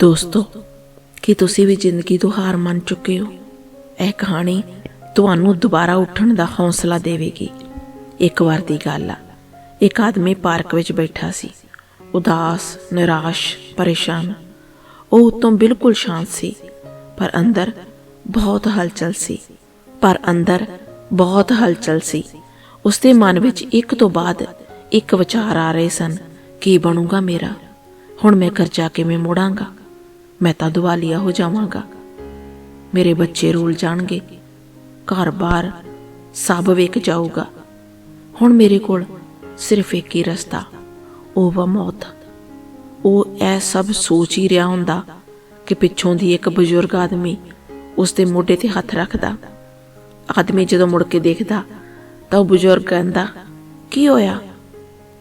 ਦੋਸਤੋ, ਕੀ ਤੁਸੀਂ ਵੀ ਜ਼ਿੰਦਗੀ ਤੋਂ ਹਾਰ ਮੰਨ ਚੁੱਕੇ ਹੋ? ਇਹ ਕਹਾਣੀ ਤੁਹਾਨੂੰ ਦੁਬਾਰਾ ਉੱਠਣ ਦਾ ਹੌਸਲਾ ਦੇਵੇਗੀ। ਇੱਕ ਵਾਰ ਦੀ ਗੱਲ ਆ। ਇੱਕ ਆਦਮੀ ਪਾਰਕ ਵਿੱਚ ਬੈਠਾ ਸੀ। ਉਦਾਸ, ਨਿਰਾਸ਼, ਪਰੇਸ਼ਾਨ। ਉਹ ਉਤੋਂ ਬਿਲਕੁਲ ਸ਼ਾਂਤ ਸੀ, ਪਰ ਅੰਦਰ ਬਹੁਤ ਹਲਚਲ ਸੀ। ਪਰ ਅੰਦਰ ਬਹੁਤ ਹਲਚਲ ਸੀ। ਉਸਦੇ ਮਨ ਵਿੱਚ ਇੱਕ ਤੋਂ ਬਾਅਦ ਇੱਕ ਵਿਚਾਰ ਆ ਰਹੇ ਸਨ, ਕੀ ਬਣੂਗਾ ਮੇਰਾ? ਹੁਣ ਮੈਂ ਕਰਜ਼ਾ ਕਿਵੇਂ ਮੋੜਾਂਗਾ? ਮੈਂ ਤਾਂ ਦਿਵਾਲੀਆ ਹੋ ਜਾਵਾਂਗਾ। ਮੇਰੇ ਬੱਚੇ ਰੁੱਲ ਜਾਣਗੇ। ਘਰ-ਬਾਰ ਸਭ ਵੇਖ ਜਾਊਗਾ। ਹੁਣ ਮੇਰੇ ਕੋਲ ਸਿਰਫ ਇੱਕ ਹੀ ਰਸਤਾ, ਉਹ ਵਾ ਮੌਤ। ਉਹ ਇਹ ਸਭ ਸੋਚ ਹੀ ਰਿਹਾ ਹੁੰਦਾ ਕਿ ਪਿੱਛੋਂ ਦੀ ਇੱਕ ਬਜ਼ੁਰਗ ਆਦਮੀ ਉਸ ਦੇ ਮੋਢੇ ਤੇ ਹੱਥ ਰੱਖਦਾ। ਆਦਮੀ ਜਦੋਂ ਮੁੜ ਕੇ ਦੇਖਦਾ, ਤਾਂ ਉਹ ਬਜ਼ੁਰਗ ਕਹਿੰਦਾ, ਕੀ ਹੋਇਆ?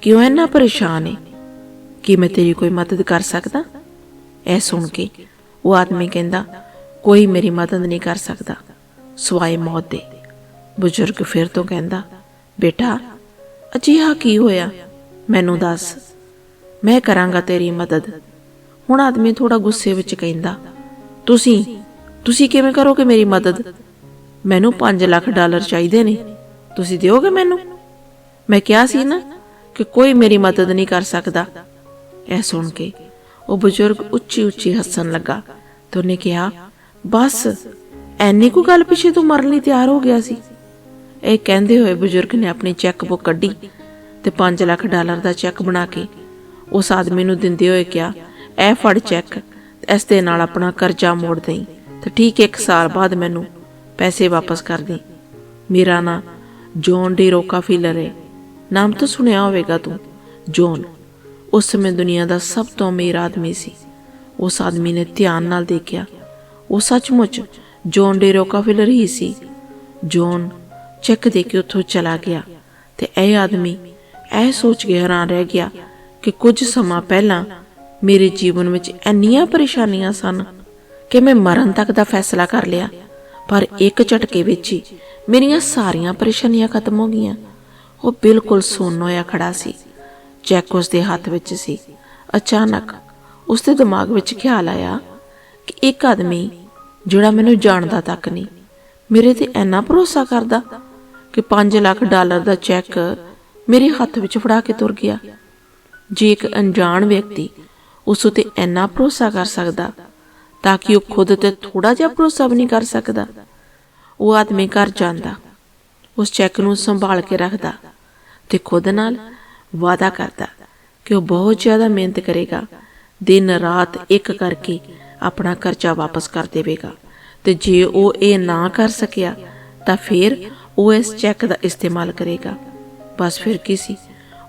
ਕਿਉਂ ਇੰਨਾ ਪਰੇਸ਼ਾਨ ਹੈ ਕੀ ਮੈਂ ਤੇਰੀ ਕੋਈ ਮਦਦ ਕਰ ਸਕਦਾ? ਇਹ ਸੁਣ ਕੇ ਉਹ ਆਦਮੀ ਕਹਿੰਦਾ, ਕੋਈ ਮੇਰੀ ਮਦਦ ਨਹੀਂ ਕਰ ਸਕਦਾ। ਸਵਾਏ ਮੌਤ ਦੇ। ਬਜ਼ੁਰਗ ਫਿਰ ਤੋਂ ਕਹਿੰਦਾ, ਬੇਟਾ, ਅਜਿਹਾ ਕੀ ਹੋਇਆ? ਮੈਨੂੰ ਦੱਸ। ਮੈਂ ਕਰਾਂਗਾ ਤੇਰੀ ਮਦਦ। ਹੁਣ ਆਦਮੀ ਥੋੜਾ ਗੁੱਸੇ ਵਿੱਚ ਕਹਿੰਦਾ, ਤੁਸੀਂ ਤੁਸੀਂ ਕਿਵੇਂ ਕਰੋਗੇ ਮੇਰੀ ਮਦਦ? ਮੈਨੂੰ 5 ਲੱਖ ਡਾਲਰ ਚਾਹੀਦੇ ਨੇ। ਤੁਸੀਂ ਦਿਓਗੇ ਮੈਨੂੰ? ਮੈਂ ਕਿਹਾ ਸੀ ਨਾ ਕਿ ਕੋਈ ਮੇਰੀ ਮਦਦ ਨਹੀਂ ਕਰ ਸਕਦਾ। ਇਹ ਸੁਣ ਕੇ ਉਹ ਬਜ਼ੁਰਗ ਉੱਚੀ ਉੱਚੀ ਹੱਸਣ ਲੱਗਾ ਤੇ ਉਹਨੇ ਕਿਹਾ, ਬਸ, ਐਨੀ ਕੋ ਗੱਲ ਪਿੱਛੇ ਤੂੰ ਮਰਨ ਲਈ ਤਿਆਰ ਹੋ ਗਿਆ ਸੀ? ਇਹ ਕਹਿੰਦੇ ਹੋਏ ਬਜ਼ੁਰਗ ਨੇ ਆਪਣੀ ਚੈੱਕ ਬੁੱਕ ਕੱਢੀ ਤੇ 5 ਲੱਖ ਡਾਲਰ ਦਾ ਚੈੱਕ ਬਣਾ ਕੇ ਉਸ ਆਦਮੀ ਨੂੰ ਦਿੰਦੇ ਹੋਏ ਕਿਹਾ, ਇਹ ਫੜ ਚੈੱਕ ਤੇ ਇਸ ਦੇ ਨਾਲ ਆਪਣਾ ਕਰਜ਼ਾ ਮੋੜ ਦੇਈ ਤੇ ਠੀਕ ਇੱਕ ਸਾਲ ਬਾਅਦ ਮੈਨੂੰ ਪੈਸੇ ਵਾਪਸ ਕਰ ਦੇ ਮੇਰਾ ਨਾਂ ਜੌਨ ਡੀ ਰੋਕਾਫੀਲਰ ਹੈ ਨਾਮ ਤਾਂ ਸੁਣਿਆ ਹੋਵੇਗਾ ਤੂੰ, ਜੌਨ। ਉਸ ਸਮੇਂ ਦੁਨੀਆ ਦਾ ਸਭ ਤੋਂ ਅਮੀਰ ਆਦਮੀ ਸੀ। ਉਸ ਆਦਮੀ ਨੇ ਧਿਆਨ ਨਾਲ ਦੇਖਿਆ। ਉਹ ਸੱਚਮੁੱਚ ਜੌਨ ਡੀ ਰੋਕਾਫੀਲਰ ਹੀ ਸੀ। ਜੌਨ ਚੈੱਕ ਦੇ ਕੇ ਉੱਥੋਂ ਚਲਾ ਗਿਆ ਤੇ ਇਹ ਆਦਮੀ ਇਹ ਸੋਚ ਕੇ ਹੈਰਾਨ ਰਹਿ ਗਿਆ ਕਿ ਕੁਝ ਸਮਾਂ ਪਹਿਲਾਂ ਮੇਰੇ ਜੀਵਨ ਵਿੱਚ ਇੰਨੀਆਂ ਪਰੇਸ਼ਾਨੀਆਂ ਸਨ ਕਿ ਮੈਂ ਮਰਨ ਤੱਕ ਦਾ ਫੈਸਲਾ ਕਰ ਲਿਆ। ਪਰ ਇੱਕ ਝਟਕੇ ਵਿੱਚ ਹੀ ਮੇਰੀਆਂ ਸਾਰੀਆਂ ਪਰੇਸ਼ਾਨੀਆਂ ਖਤਮ ਹੋ ਗਈਆਂ। ਉਹ ਬਿਲਕੁਲ ਸੁੰਨ ਹੋਇਆ ਖੜਾ ਸੀ। ਚੈੱਕ ਉਸ ਦੇ ਹੱਥ ਵਿੱਚ ਸੀ। ਅਚਾਨਕ ਉਸ ਦੇ ਦਿਮਾਗ ਵਿੱਚ ਖਿਆਲ ਆਇਆ ਕਿ ਇੱਕ ਆਦਮੀ ਜਿਹੜਾ ਮੈਨੂੰ ਜਾਣਦਾ ਤੱਕ ਨਹੀਂ, ਮੇਰੇ ਤੇ ਇੰਨਾ ਭਰੋਸਾ ਕਰਦਾ ਕਿ 5 ਲੱਖ ਡਾਲਰ ਦਾ ਚੈੱਕ ਮੇਰੇ ਹੱਥ ਵਿੱਚ ਫੜਾ ਕੇ ਤੁਰ ਗਿਆ। ਜੇ ਇੱਕ ਅਣਜਾਣ ਵਿਅਕਤੀ ਉਸ ਉਤੇ ਇੰਨਾ ਭਰੋਸਾ ਕਰ ਸਕਦਾ ਤਾਂ ਕਿ ਉਹ ਖੁਦ ਤੇ ਥੋੜਾ ਜਿਹਾ ਭਰੋਸਾ ਵੀ ਨਹੀਂ ਕਰ ਸਕਦਾ, ਉਹ ਆਦਮੀ ਘਰ ਜਾਂਦਾ, ਉਸ ਚੈੱਕ ਨੂੰ ਸੰਭਾਲ ਕੇ ਰੱਖਦਾ ਤੇ ਖੁਦ ਨਾਲ ਵਾਅਦਾ ਕਰਦਾ ਕਿ ਉਹ ਬਹੁਤ ਜ਼ਿਆਦਾ ਮਿਹਨਤ ਕਰੇਗਾ, ਦਿਨ ਰਾਤ ਇੱਕ ਕਰਕੇ ਆਪਣਾ ਕਰਜ਼ਾ ਵਾਪਸ ਕਰ ਦੇਵੇਗਾ। ਤੇ ਜੇ ਉਹ ਇਹ ਨਾ ਕਰ ਸਕਿਆ, ਤਾਂ ਫਿਰ ਉਹ ਇਸ ਚੈੱਕ ਦਾ ਇਸਤੇਮਾਲ ਕਰੇਗਾ। ਬਸ ਫਿਰ ਕੀ ਸੀ?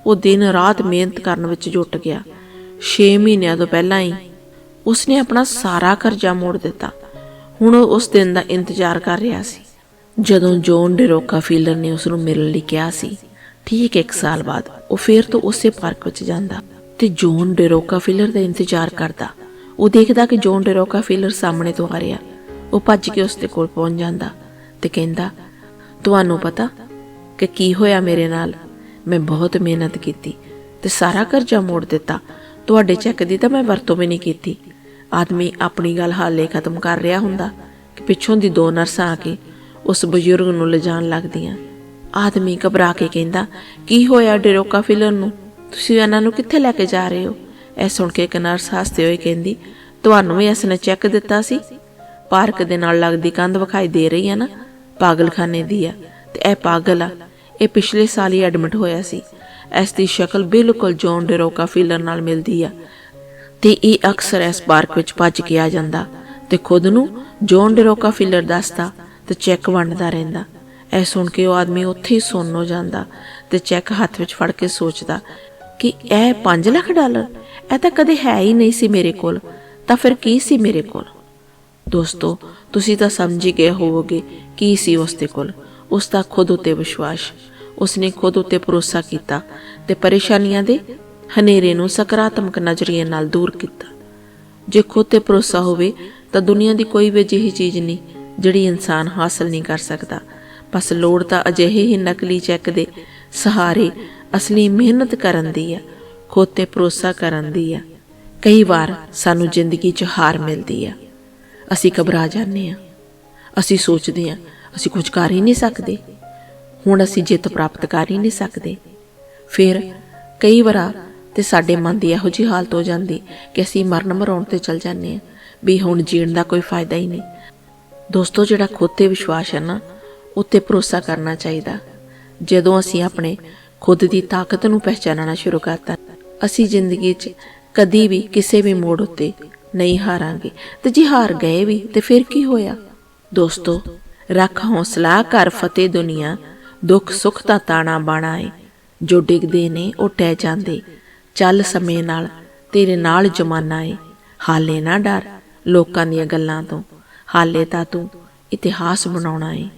ਉਹ ਦਿਨ ਰਾਤ ਮਿਹਨਤ ਕਰਨ ਵਿੱਚ ਜੁਟ ਗਿਆ। 6 ਮਹੀਨਿਆਂ ਤੋਂ ਪਹਿਲਾਂ ਹੀ ਉਸਨੇ ਆਪਣਾ ਸਾਰਾ ਕਰਜ਼ਾ ਮੋੜ ਦਿੱਤਾ। ਹੁਣ ਉਹ ਉਸ ਦਿਨ ਦਾ ਇੰਤਜ਼ਾਰ ਕਰ ਰਿਹਾ ਸੀ। ਜਦੋਂ ਜੌਨ ਡੇਰੋਕਾ ਫੀਲਰ ਨੇ ਉਸ ਨੂੰ ਮਿਲਣ ਲਈ ਕਿਹਾ ਸੀ, ਠੀਕ ਇੱਕ ਸਾਲ ਬਾਅਦ। ਉਹ ਫੇਰ ਤੋਂ ਉਸੇ ਪਾਰਕ ਵਿੱਚ ਜਾਂਦਾ ਤੇ ਜੌਨ ਡੇਰੋਕਾ ਫੀਲਰ ਦਾ ਇੰਤਜ਼ਾਰ ਕਰਦਾ। ਉਹ ਦੇਖਦਾ ਕਿ ਜੌਨ ਡੇਰੋਕਾ ਫੀਲਰ ਸਾਹਮਣੇ ਤੋਂ ਆ ਰਿਹਾ। ਉਹ ਭੱਜ ਕੇ ਉਸ ਦੇ ਕੋਲ ਪਹੁੰਚ ਜਾਂਦਾ ਤੇ ਕਹਿੰਦਾ, ਤੁਹਾਨੂੰ ਪਤਾ ਕਿ ਕੀ ਹੋਇਆ ਮੇਰੇ ਨਾਲ? ਮੈਂ ਬਹੁਤ ਮਿਹਨਤ ਕੀਤੀ ਤੇ ਸਾਰਾ ਕਰਜ਼ਾ ਮੋੜ ਦਿੱਤਾ। ਤੁਹਾਡੇ ਚੈੱਕ ਦੀ ਤਾਂ ਮੈਂ ਵਰਤੋਂ ਵੀ ਨਹੀਂ ਕੀਤੀ। ਆਦਮੀ ਆਪਣੀ ਗੱਲ ਹਾਲੇ ਖਤਮ ਕਰ ਰਿਹਾ ਹੁੰਦਾ ਕਿ ਪਿੱਛੋਂ ਦੀ ਦੋ ਨਰਸਾਂ ਆ ਕੇ ਉਸ ਬਜ਼ੁਰਗ ਨੂੰ ਲਿਜਾਣ ਲੱਗਦੀਆਂ। ਆਦਮੀ ਘਬਰਾ ਕੇ ਕਹਿੰਦਾ, ਕੀ ਹੋਇਆ ਡੇਰੋਕਾ ਫਿਲਰ ਨੂੰ? ਤੁਸੀਂ ਇਹਨਾਂ ਨੂੰ ਕਿੱਥੇ ਲੈ ਕੇ ਜਾ ਰਹੇ ਹੋ? ਇਹ ਸੁਣ ਕੇ ਇੱਕ ਨਰਸ ਹੱਸਦੇ ਹੋਏ ਕਹਿੰਦੀ, ਤੁਹਾਨੂੰ ਵੀ ਇਸ ਚੈੱਕ ਦਿੱਤਾ ਸੀ? ਪਾਰਕ ਦੇ ਨਾਲ ਲੱਗਦੀ ਕੰਧ ਵਿਖਾਈ ਦੇ ਰਹੀ ਹੈ ਨਾ? ਪਾਗਲਖਾਨੇ ਦੀ ਆ। ਤੇ ਇਹ ਪਾਗਲ ਆ। ਇਹ ਪਿਛਲੇ ਸਾਲ ਹੀ ਐਡਮਿਟ ਹੋਇਆ ਸੀ। ਇਸ ਦੀ ਸ਼ਕਲ ਬਿਲਕੁਲ ਜੌਨ ਡੇਰੋਕਾ ਫਿਲਰ ਨਾਲ ਮਿਲਦੀ ਆ। ਤੇ ਇਹ ਅਕਸਰ ਇਸ ਪਾਰਕ ਵਿੱਚ ਭੱਜ ਕੇ ਆ ਜਾਂਦਾ ਤੇ ਖੁਦ ਨੂੰ ਜੌਨ ਡੇਰੋਕਾ ਫਿਲਰ ਦੱਸਦਾ ਤੇ ਚੈੱਕ ਵੰਡਦਾ ਰਹਿੰਦਾ। ਇਹ ਸੁਣ ਕੇ ਉਹ ਆਦਮੀ ਉੱਥੇ ਹੀ ਸੁੰਨ ਹੋ ਜਾਂਦਾ ਤੇ ਚੈੱਕ ਹੱਥ ਵਿੱਚ ਫੜ ਕੇ ਸੋਚਦਾ ਕਿ ਇਹ 5 ਲੱਖ ਡਾਲਰ? ਇਹ ਤਾਂ ਕਦੇ ਹੈ ਹੀ ਨਹੀਂ ਸੀ ਮੇਰੇ ਕੋਲ। ਤਾਂ ਫਿਰ ਕੀ ਸੀ ਮੇਰੇ ਕੋਲ? ਦੋਸਤੋ, ਤੁਸੀਂ ਤਾਂ ਸਮਝ ਹੀ ਗਏ ਹੋਵੋਗੇ ਕੀ ਸੀ ਉਸ ਦੇ ਕੋਲ। ਉਸ ਦਾ ਖੁਦ ਉਤੇ ਵਿਸ਼ਵਾਸ। ਉਸਨੇ ਖੁਦ ਉਤੇ ਭਰੋਸਾ ਕੀਤਾ ਤੇ ਪਰੇਸ਼ਾਨੀਆਂ ਦੇ ਹਨੇਰੇ ਨੂੰ ਸਕਾਰਾਤਮਕ ਨਜ਼ਰੀਏ ਨਾਲ ਦੂਰ ਕੀਤਾ। ਜੇ ਖੁਦ ਤੇ ਭਰੋਸਾ ਹੋਵੇ ਤਾਂ ਦੁਨੀਆ ਦੀ ਕੋਈ ਵੀ ਅਜਿਹੀ ਚੀਜ਼ ਨਹੀਂ ਜਿਹੜੀ ਇਨਸਾਨ ਹਾਸਲ ਨਹੀਂ ਕਰ ਸਕਦਾ। ਬਸ ਲੋੜ ਤਾਂ ਅਜਿਹੇ ਹੀ ਨਕਲੀ ਚੈੱਕ ਦੇ ਸਹਾਰੇ ਅਸਲੀ ਮਿਹਨਤ ਕਰਨ ਦੀ ਆ, ਖੁਦ ਤੇ ਭਰੋਸਾ ਕਰਨ ਦੀ ਆ। ਕਈ ਵਾਰ ਸਾਨੂੰ ਜ਼ਿੰਦਗੀ 'ਚ ਹਾਰ ਮਿਲਦੀ ਆ। ਅਸੀਂ ਘਬਰਾ ਜਾਂਦੇ ਆ। ਅਸੀਂ ਸੋਚਦੇ ਆ, ਅਸੀਂ ਕੁਝ ਕਰ ਹੀ ਨਹੀਂ ਸਕਦੇ। ਹੁਣ ਅਸੀਂ ਜਿੱਤ ਪ੍ਰਾਪਤ ਕਰ ਹੀ ਨਹੀਂ ਸਕਦੇ। ਫਿਰ ਕਈ ਵਾਰ ਤੇ ਸਾਡੇ ਮਨ ਦੀ ਇਹੋ ਜਿਹੀ ਹਾਲਤ ਹੋ ਜਾਂਦੀ ਕਿ ਅਸੀਂ ਮਰਨ ਮਰਾਉਣ ਤੇ ਚਲ ਜਾਂਦੇ ਆ, ਵੀ ਹੁਣ ਜੀਣ ਦਾ ਕੋਈ ਫਾਇਦਾ ਹੀ ਨਹੀਂ। ਦੋਸਤੋ, ਜਿਹੜਾ ਖੁਦ ਤੇ ਵਿਸ਼ਵਾਸ ਹੈ ਨਾ ਉੱਤੇ ਭਰੋਸਾ ਕਰਨਾ ਚਾਹੀਦਾ। ਜਦੋਂ ਅਸੀਂ ਆਪਣੇ ਖੁਦ ਦੀ ਤਾਕਤ ਨੂੰ ਪਹਿਚਾਨਣਾ ਸ਼ੁਰੂ ਕਰਤਾ, ਅਸੀਂ ਜ਼ਿੰਦਗੀ 'ਚ ਕਦੀ ਵੀ ਕਿਸੇ ਵੀ ਮੋੜ ਉੱਤੇ ਨਹੀਂ ਹਾਰਾਂਗੇ। ਤੇ ਜੇ ਹਾਰ ਗਏ ਵੀ, ਤੇ ਫਿਰ ਕੀ ਹੋਇਆ? ਦੋਸਤੋ, ਰੱਖ ਹੌਸਲਾ ਕਰ ਫਤਿਹ, ਦੁਨੀਆ। ਦੁੱਖ, ਸੁੱਖ ਦਾ ਤਾਣਾ ਬਾਣਾ ਏ। ਜੋ ਡਿੱਗਦੇ ਨੇ, ਉਹ ਟਹਿ ਜਾਂਦੇ। ਚੱਲ ਸਮੇਂ ਨਾਲ ਤੇਰੇ ਨਾਲ ਜਮਾਨਾ ਏ। ਹਾਲੇ ਨਾ ਡਰ ਲੋਕਾਂ ਦੀਆਂ ਗੱਲਾਂ ਤੋਂ। ਹਾਲੇ ਤਾਂ ਤੂੰ ਇਤਿਹਾਸ ਬਣਾਉਣਾ ਏ।